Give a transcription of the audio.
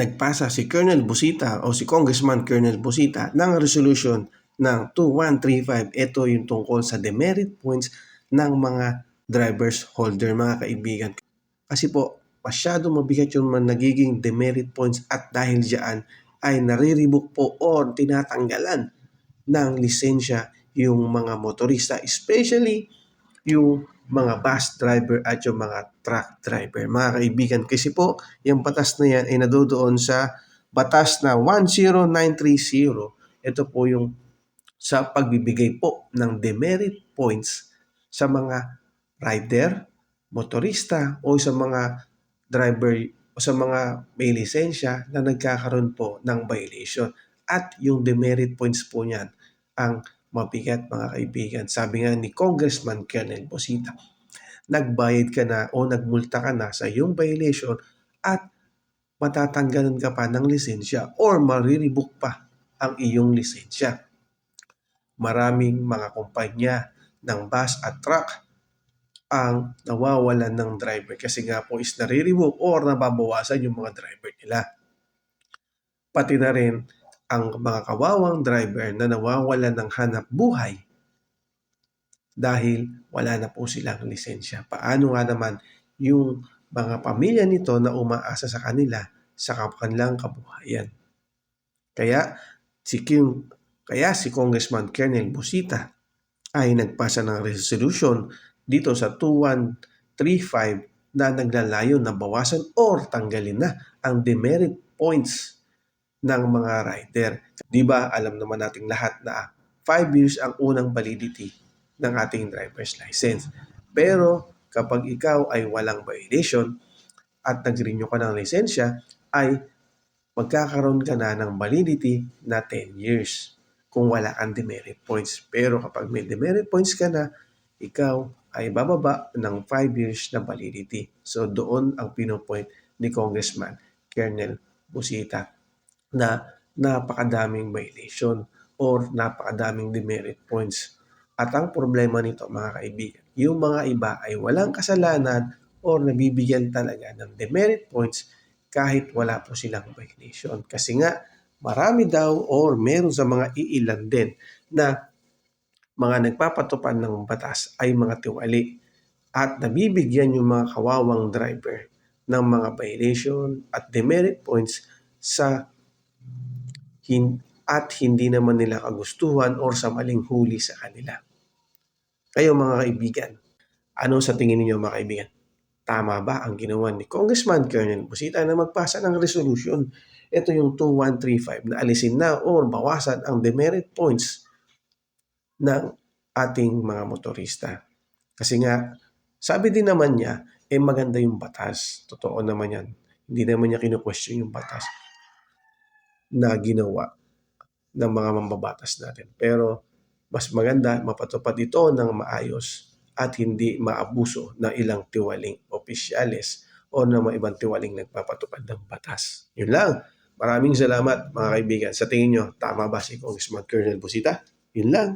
nagpasa si Colonel Busita o si Congressman Colonel Busita ng resolution ng 2135. Ito yung tungkol sa demerit points ng mga drivers holder mga kaibigan. Kasi po, masyado mabigat yung mga nagiging demerit points at dahil diyan ay nariribok po or tinatanggalan ng lisensya yung mga motorista, especially yung mga bus driver at yung mga truck driver. Mga kaibigan, kasi po, yung batas na yan ay nadodoon sa batas na 10930. Ito po yung sa pagbibigay po ng demerit points sa mga rider, motorista o sa mga driver o sa mga may lisensya na nagkakaroon po ng violation. At yung demerit points po niyan ang mabigat mga kaibigan. Sabi nga ni Congressman Colonel Bosita, nagbayad ka na o nagmulta ka na sa iyong violation at matatanggalan ka pa ng lisensya or mariribok pa ang iyong lisensya. Maraming mga kumpanya ng bus at truck ang nawawalan ng driver kasi nga po is nariribok or nababawasan yung mga driver nila. Pati na rin ang mga kawawang driver na nawawalan ng hanap buhay dahil wala na po silang lisensya. Paano nga naman yung mga pamilya nito na umaasa sa kanila sa kanilang kabuhayan. Kaya si Kim, kaya si Congressman Colonel Busita ay nagpasa ng resolution dito sa 2135 na naglalayo na bawasan or tanggalin na ang demerit points ng mga rider. 'Di ba alam naman nating lahat na 5 years ang unang validity ng ating driver's license. Pero kapag ikaw ay walang violation at nag-renew ka ng lisensya, ay magkakaroon ka na ng validity na 10 years kung wala kang demerit points. Pero kapag may demerit points ka na, ikaw ay bababa ng 5 years na validity. So doon ang pinopoint ni Congressman Colonel Busita na napakadaming violation or napakadaming demerit points. At ang problema nito mga kaibigan, yung mga iba ay walang kasalanan or nabibigyan talaga ng demerit points kahit wala po silang violation. Kasi nga, marami daw or meron sa mga iilan din na mga nagpapatupad ng batas ay mga tiwali at nabibigyan yung mga kawawang driver ng mga violation at demerit points sa hin- at hindi naman nila kagustuhan or sa maling huli sa kanila. Kayo mga kaibigan, ano sa tingin ninyo mga kaibigan? Tama ba ang ginawa ni Congressman Colonel Busita na magpasa ng resolution? Ito yung 2135 na alisin na or bawasan ang demerit points ng ating mga motorista. Kasi nga, sabi din naman niya, eh maganda yung batas. Totoo naman yan. Hindi naman niya kinu-question yung batas na ginawa ng mga mambabatas natin. Pero mas maganda mapatupad ito ng maayos at hindi maabuso ng ilang tiwaling opisyales o ng mga ibang tiwaling nagpapatupad ng batas. Yun lang. Maraming salamat mga kaibigan. Sa tingin nyo, tama ba si Congressman Colonel Busita? Yun lang.